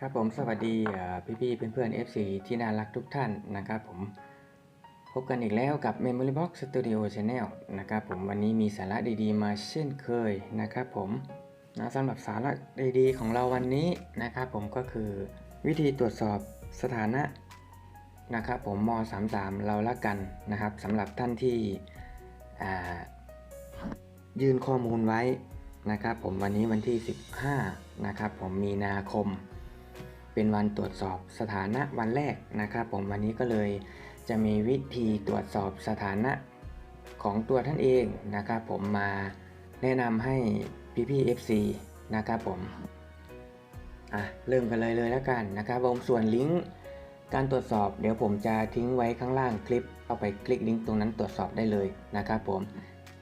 ครับผมสวัสดีพี่พี่ๆเพื่อนๆ FC ที่น่ารักทุกท่านนะครับผมพบกันอีกแล้วกับ Memory Box Studio Channel นะครับผมวันนี้มีสาระดีๆ มาเช่นเคยนะครับผมนะสำหรับสาระดีๆของเราวันนี้นะครับผมก็คือวิธีตรวจสอบสถานะนะครับผมม .33 เราละกันนะครับสำหรับท่านที่ยื่นข้อมูลไว้นะครับผมวันนี้วันที่ 15นะครับผมมีนาคม เป็นวันตรวจสอบสถานะวันแรกนะครับผมวันนี้ก็เลยจะมีวิธีตรวจสอบสถานะของตัวท่านเองนะครับผมมาแนะนำให้พี่พี่ FC นะครับผมอะเริ่มกันเลยเลยแล้วกันนะครับผมส่วนลิงก์การตรวจสอบเดี๋ยวผมจะทิ้งไว้ข้างล่างคลิปเอาไปคลิกลิงก์ตรงนั้นตรวจสอบได้เลยนะครับผม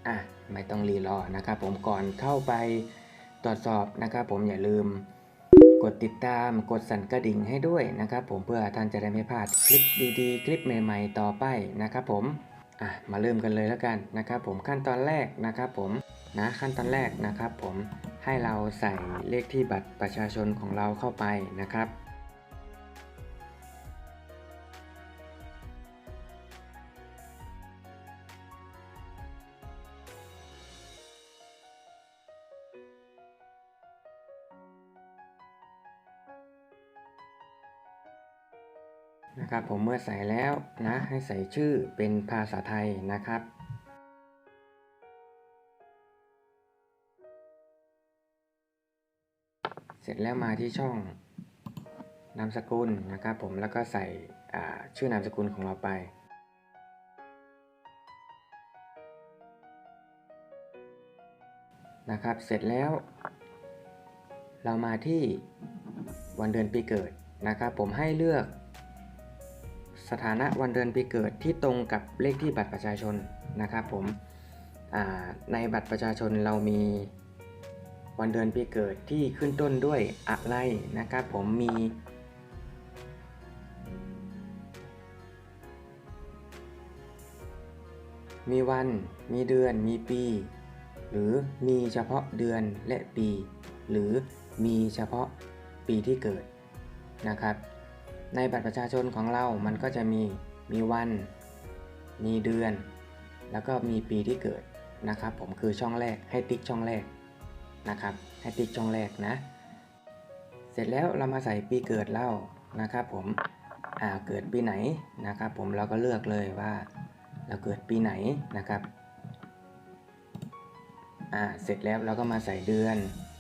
อะไม่ต้องรีรอนะครับผมก่อนเข้าไปตรวจสอบนะครับผมอย่าลืม กดติดตามกดสั่นกระดิ่งให้ด้วยนะครับ ผมเพื่อท่านจะได้ไม่พลาดคลิปดีๆ คลิปใหม่ๆ ต่อไปนะครับผมอะมาเริ่มกันเลยแล้วกันนะครับ ผมขั้นตอนแรกนะครับ ผมนะขั้นตอนแรกนะครับ ผมให้เราใส่เลขที่บัตรประชาชนของเราเข้าไปนะครับ นะครับผมเมื่อใส่แล้วนะให้ใส่ชื่อเป็นภาษาไทยนะครับ เสร็จแล้วมาที่ช่องนามสกุลนะครับผมแล้วก็ใส่ชื่อนามสกุลของเราไป นะครับเสร็จแล้ว เรามาที่วันเดือนปีเกิดนะครับผมให้เลือก สถานะวันเดือนปีเกิดที่ตรงกับเลขที่บัตรประชาชนนะครับผมในบัตรประชาชนเรามีวันเดือนปีเกิดที่ขึ้นต้นด้วยอะไรนะครับผมมีมีวัน มีเดือน มีปี หรือมีเฉพาะเดือนและปี หรือมีเฉพาะปีที่เกิดนะครับ ในบัตรประชาชนของเรามันก็จะมีมีวัน มีเดือน แล้วก็มีปีที่เกิดนะครับ ผมคือช่องแรกให้ติ๊กช่องแรกนะครับ ให้ติ๊กช่องแรกนะ เสร็จแล้วเรามาใส่ปีเกิดเล่านะครับผมอ่าเกิดปีไหนนะครับ ผมเราก็เลือกเลยว่า เราเกิดปีไหนนะครับอ่าเสร็จแล้วเราก็มาใส่เดือน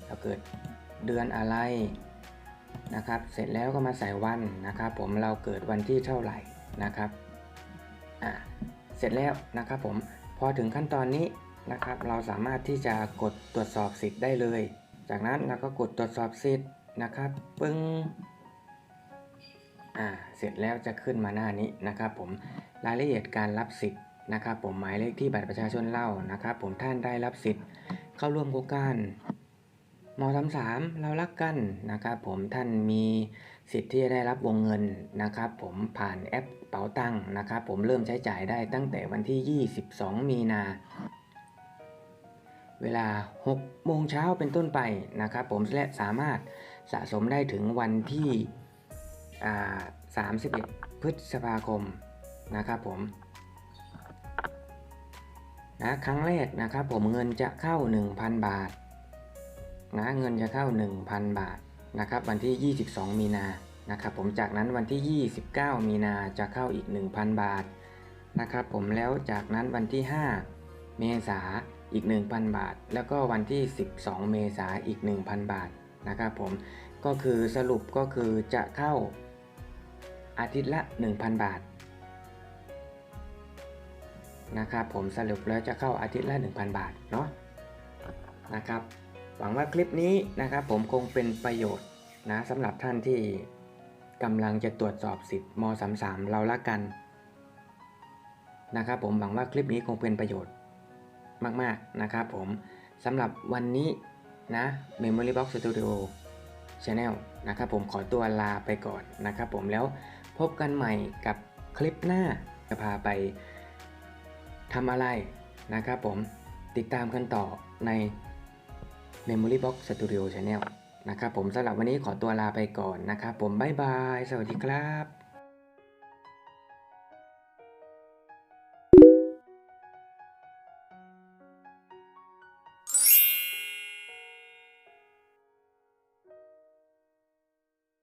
เราเกิดเดือนอะไร นะครับ เสร็จแล้วก็มาใส่วันนะครับ ผมเราเกิดวันที่เท่าไหร่นะครับอ่าเสร็จแล้วนะครับผมพอถึงขั้นตอนนี้นะครับ เราสามารถที่จะกดตรวจสอบสิทธิ์ได้เลย จากนั้นเราก็กดตรวจสอบสิทธิ์นะครับ ปึ้งอ่าเสร็จแล้วจะขึ้นมาหน้านี้นะครับ ผมรายละเอียดการรับสิทธิ์นะครับ ผมหมายเลขที่บัตรประชาชนเล่านะครับ ผมท่านได้รับสิทธิ์เข้าร่วมโครงการ มสามสามเรารักกันนะครับผมท่านมีสิทธิ์ที่จะได้รับวงเงินนะครับผมผ่านแอปเป๋าตังค์นะครับผมเริ่มใช้จ่ายได้ตั้งแต่วันที่ 22 มีนา เวลา 6 โมงเช้าเป็นต้นไปนะครับผมและสามารถสะสมได้ถึงวันที่ 31 พฤษภาคมนะครับผมนะครั้งแรกนะครับผมเงินจะเข้า 1,000 บาท นะเงินจะเข้า 1,000 บาทนะครับวันที่ 22 มีนานะครับผมจากนั้นวันที่ 29 มีนาจะเข้าอีก 1,000 บาทนะครับผมแล้วจากนั้นวันที่ 5 เมษาอีก 1,000 บาท แล้วก็วันที่ 12 เมษาอีก 1,000 บาทนะครับผมก็คือสรุปก็คือจะเข้าอาทิตย์ละ 1,000 บาทนะครับผมสรุปแล้วจะเข้าอาทิตย์ละ 1,000 บาทเนาะนะครับ หวังว่าคลิปนี้นะครับผมคงเป็นประโยชน์นะสำหรับท่านที่กำลังจะตรวจสอบสิทธิ์ม .33 เราละกันนะครับผมหวังว่าคลิปนี้คงเป็นประโยชน์มากๆนะครับผมสำหรับวันนี้นะ Memory Box Studio Channel นะครับผมขอตัวลาไปก่อนนะครับผมแล้วพบกันใหม่กับคลิปหน้าจะพาไปทำอะไรนะครับผมติดตามกันต่อใน Memory Box Studio Channel นะครับผมสำหรับวันนี้ขอตัวลาไปก่อนนะครับผมบ๊ายบาย สวัสดีครับ